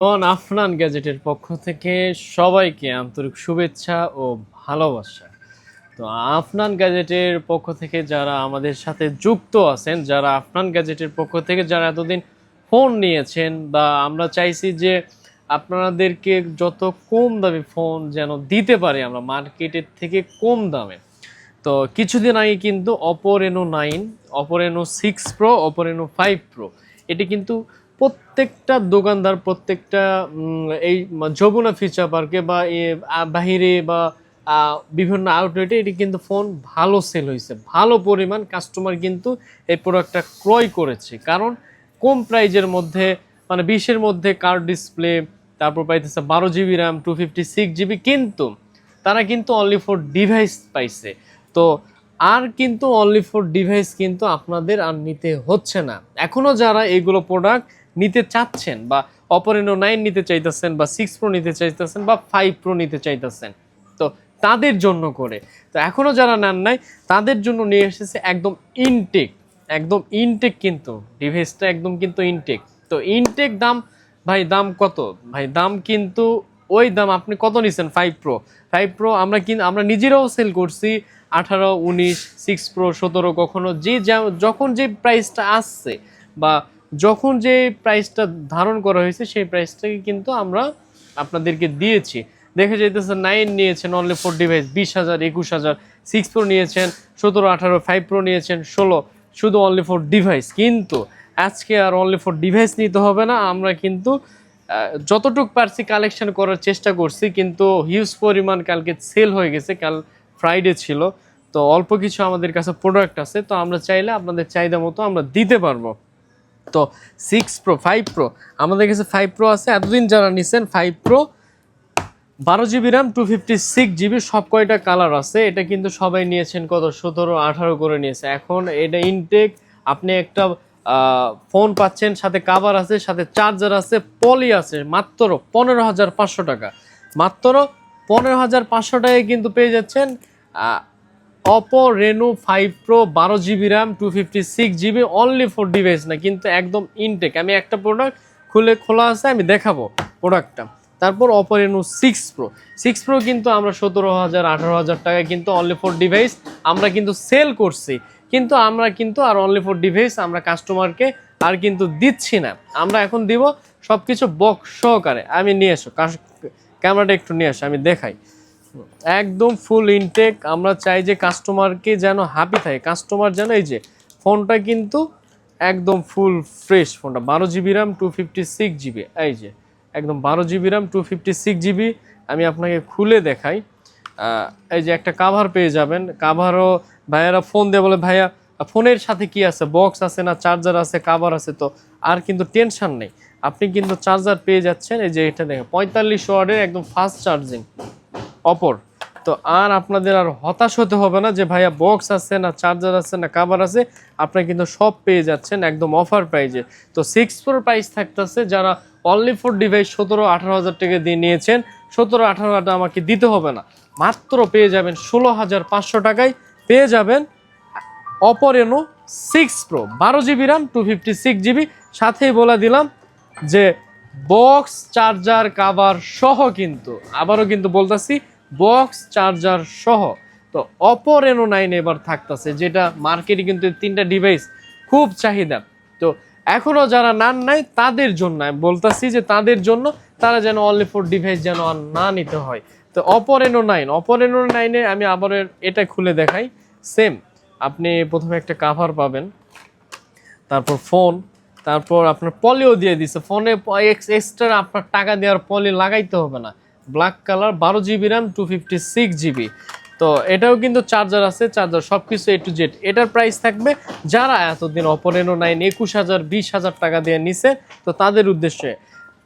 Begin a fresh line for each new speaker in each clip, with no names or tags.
On Afnan গ্যাজেটের পক্ষ থেকে সবাইকে আন্তরিক শুভেচ্ছা ও ভালোবাসা। তো আফনান গ্যাজেটের পক্ষ থেকে যারা আমাদের সাথে যুক্ত আছেন, যারা আফনান গ্যাজেটের পক্ষ থেকে যারা এতদিন ফোন নিয়েছেন বা আমরা চাইছি যে আপনাদেরকে যত কম দামে ফোন যেন দিতে পারি, আমরা মার্কেটের থেকে কম দামে। তো কিছুদিন আগে কিন্তু Oppo Reno nine Oppo Reno six pro Oppo Reno five pro এটি কিন্তু প্রত্যেকটা দোকানদার, প্রত্যেকটা এই যমুনা ফিচার পার্কে বা বাহিরে বা বিভিন্ন আউটলেটে এটি কিন্তু ফোন ভালো সেল হয়েছে। ভালো পরিমাণ কাস্টমার কিন্তু এই প্রোডাক্টটা ক্রয় করেছে। কারণ কম প্রাইজের মধ্যে মানে বিশের মধ্যে কার ডিসপ্লে তারপর পাইতেছে বারো GB RAM two fifty six GB কিন্তু তারা কিন্তু অনলি ফর ডিভাইস পাইছে। তো আর কিন্তু অনলি ফর ডিভাইস কিন্তু আপনাদের আর নিতে হচ্ছে না। এখনও যারা এইগুলো প্রোডাক্ট নিতে চাচ্ছেন বা অপরেনো নাইন নিতে চাইতেছেন বা সিক্স প্রো নিতে চাইতেছেন বা ফাইভ প্রো নিতে চাইতেছেন। তো তাদের জন্য করে। তো এখনও যারা নেন নাই, তাদের জন্য নিয়ে এসেছে একদম ইনটেক একদম ইনটেক কিন্তু ডিভাইসটা একদম কিন্তু ইনটেক তো ইনটেক দাম, ভাই দাম কত? ভাই দাম কিন্তু ওই দাম আপনি কত নিছেন? ফাইভ প্রো ফাইভ প্রো আমরা কিন্তু আমরা নিজেরাও সেল করছি আঠারো, উনিশ সিক্স প্রো সতেরো, কখনো যে যখন যে প্রাইসটা আসছে বা যখন যে প্রাইসটা ধারণ করা হয়েছে, সেই প্রাইসটাকে কিন্তু আমরা আপনাদেরকে দিয়েছি। দেখে যাইতেছে নাইন নিয়েছেন অনলি ফোর ডিভাইস বিশ হাজার, একুশ হাজার সিক্স প্রো নিয়েছেন, সতেরো, আঠারো ফাইভ প্রো নিয়েছেন, ষোলো, শুধু অনলি ফোর ডিভাইস কিন্তু আজকে আর অনলি ফোর ডিভাইস নিতে হবে না, আমরা কিন্তু যতটুক পারছি কালেকশন করার চেষ্টা করছি, কিন্তু হিউজ পরিমাণ কালকে সেল হয়ে গেছে, কাল ফ্রাইডে ছিল। তো অল্প কিছু আমাদের কাছে প্রোডাক্ট আছে, তো আমরা চাইলে আপনাদের চাহিদা মতো আমরা দিতে পারব। তো সিক্স প্রো ফাইভ প্রো আমাদের কাছে ফাইভ প্রো আছে। এতদিন যারা নিছেন ফাইভ প্রো বারো GB RAM two fifty six GB সব কয়টা কালার আছে। এটা কিন্তু সবাই নিয়েছেন কত? সতেরো, আঠারো করে নিয়েছে। এখন এটা ইনটেক আপনি একটা ফোন পাচ্ছেন, সাথে কাভার আছে, সাথে চার্জার আছে পলি আছে, মাত্র পনেরো হাজার পাঁচশো টাকা। মাত্র পনেরো হাজার পাঁচশো টাকায় কিন্তু পেয়ে যাচ্ছেন অপো রেনো ফাইভ প্রো বারো GB RAM two fifty six GB only four device না, কিন্তু একদম ইনটেক আমি একটা প্রোডাক্ট খুলে খোলা আছে, আমি দেখাবো প্রোডাক্টটা তারপর Oppo Reno six pro six pro কিন্তু আমরা সতেরো হাজার, আঠারো হাজার টাকায় কিন্তু অনলি ফোর ডিভাইস আমরা কিন্তু সেল করছি। কিন্তু আমরা কিন্তু আর অনলি ফোর ডিভাইস আমরা কাস্টমারকে আর কিন্তু দিচ্ছি না। আমরা এখন দিব সব কিছু বক্স সহকারে। আমি নিয়ে এসো। ক্যামেরাটা একটু নিয়ে আসো আমি দেখাই। একদম ফুল ইনটেক আমরা চাই যে কাস্টমারকে যেন হ্যাপি থাকে। কাস্টমার যেন এই যে ফোনটা কিন্তু একদম ফুল ফ্রেশ ফোনটা বারো GB RAM two fifty six GB এই যে, একদম বারো GB RAM two fifty six GB আমি আপনাকে খুলে দেখাই। এই যে একটা কাভার পেয়ে যাবেন। কাভারও ভাইয়ারা ফোন দিয়ে বলে, ভাইয়া ফোনের সাথে কি আছে? বক্স আছে না? চার্জার আছে? কাভার আছে? তো আর কিন্তু টেনশন নেই। আপনি কিন্তু চার্জার পেয়ে যাচ্ছেন। এই যে এটা দেখেন, পঁয়তাল্লিশ ওয়ার্ডের একদম ফাস্ট চার্জিং অপর। তো আর আপনাদের আর হতাশ হতে হবে না যে ভাইয়া বক্স আছে না চার্জার আছে না কাভার আছে, আপনারা কিন্তু সব পেয়ে যাচ্ছেন একদম অফার প্রাইজে তো সিক্স প্রোর প্রাইস থাকতেছে যারা অনলি ফোর ডিভাইস সতেরো, আঠারো হাজার টাকা দিয়ে নিয়েছেন, সতেরো, আঠারো হাজার আমাকে দিতে হবে না। মাত্র পেয়ে যাবেন ষোলো হাজার পাঁচশো টাকায়, পেয়ে যাবেন Oppo Oppo Reno six pro বারো GB RAM two fifty six GB সাথেই বলে দিলাম যে বক্স চার্জার কাভার সহ কিন্তু, আবারও কিন্তু বলতেছি বক্স চার্জার সহ। তো অপো রেনো নাইন এবার থাকতেছে, যেটা মার্কেটে কিন্তু তিনটা ডিভাইস খুব চাহিদা। তো এখনও যারা নান নাই, তাদের জন্য, আমি বলতেছি যে তাদের জন্য, তারা যেন অনলি ফোর ডিভাইস যেন আর না নিতে হয়। তো Oppo Reno nine Oppo Reno নাইনে আমি আবার এটা খুলে দেখাই। সেম আপনি প্রথমে একটা কাভার পাবেন, তারপর ফোন তারপর আপনার পলিও দিয়ে দিছে। ফোনে এক্সট্রা আপনার টাকা দেওয়ার পলি লাগাইতে হবে না। ব্ল্যাক কালার বারো GB RAM two fifty six GB তো এটাও কিন্তু চার্জার আছে চার্জার সব কিছু এ টু জেড এটার প্রাইস থাকবে যারা এতদিন অপরেনো নাইন একুশ হাজার, বিশ হাজার টাকা দিয়ে নিছে, তো তাদের উদ্দেশ্যে।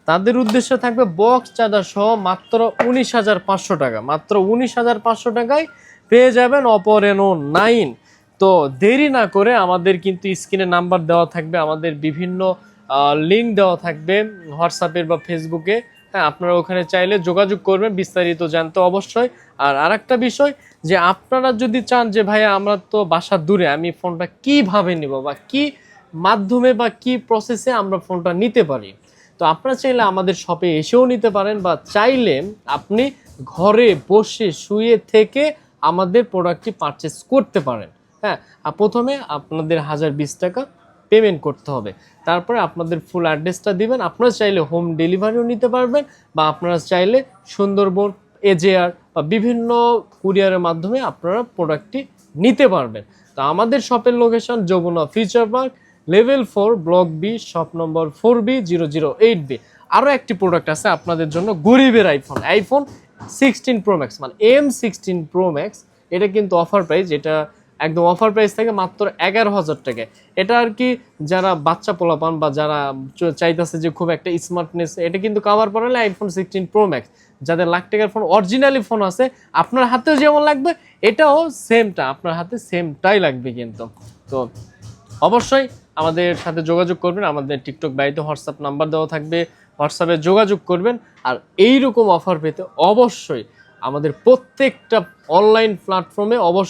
তাদের উদ্দেশ্য থাকবে বক্স চার্জার সহ মাত্র উনিশ হাজার পাঁচশো টাকা। মাত্র উনিশ হাজার পাঁচশো টাকায় পেয়ে যাবেন অপরেনো নাইন তো দেরি না করে আমাদের কিন্তু স্ক্রিনে নাম্বার দেওয়া থাকবে, আমাদের বিভিন্ন লিঙ্ক দেওয়া থাকবে হোয়াটসঅ্যাপের বা ফেসবুকে হ্যাঁ আপনারা ওখানে চাইলে যোগাযোগ করবেন, বিস্তারিত জানতে অবশ্যই। আর আরেকটা বিষয় যে আপনারা যদি চান যে, ভাইয়া, আমরা তো বাসার দূরে, আমি ফোনটা কীভাবে নিব বা কি মাধ্যমে বা কি প্রসেসে আমরা ফোনটা নিতে পারি? তো আপনারা চাইলে আমাদের শপে এসেও নিতে পারেন বা চাইলে আপনি ঘরে বসে শুয়ে থেকে আমাদের প্রোডাক্টটি পারচেস করতে পারেন। হ্যাঁ আর প্রথমে আপনাদের হাজার বিশ টাকা পেমেন্ট করতে হবে। তারপরে আপনাদের ফুল অ্যাড্রেসটা দিবেন। আপনারা চাইলে হোম ডেলিভারিও নিতে পারবেন বা আপনারা চাইলে সুন্দরবন এজেআর বা বিভিন্ন কুরিয়ারের মাধ্যমে আপনারা প্রোডাক্টটি নিতে পারবেন। তো আমাদের শপের location Jamuna future park level four block B shop number four B zero zero eight B আরও একটি প্রোডাক্ট আছে আপনাদের জন্য গরিবের iPhone iPhone sixteen pro max মানে এম সিক্সটিন প্রো ম্যাক্স এটা কিন্তু অফার প্রাইস এটা একদম অফার প্রাইস থেকে মাত্র এগারো হাজার টাকা। এটা আর কি যারা বাচ্চা পোলাপান বা যারা চাইতেছে যে খুব একটা স্মার্টনেস এটা কিন্তু কাভার করালে আইফোন সিক্সটিন প্রো ম্যাক্স যাদের লাখ টাকার ফোন অরিজিনালি ফোন আছে, আপনার হাতেও যেমন লাগবে, এটাও সেমটা আপনার হাতে সেমটাই লাগবে কিন্তু। তো অবশ্যই আমাদের সাথে যোগাযোগ করবেন, আমাদের টিকটক বাড়িতে হোয়াটসঅ্যাপ নাম্বার দেওয়া থাকবে হোয়াটসঅ্যাপে যোগাযোগ করবেন, আর এই রকম অফার পেতে অবশ্যই আমাদের প্রত্যেকটা অনলাইন প্ল্যাটফর্মে অবশ্যই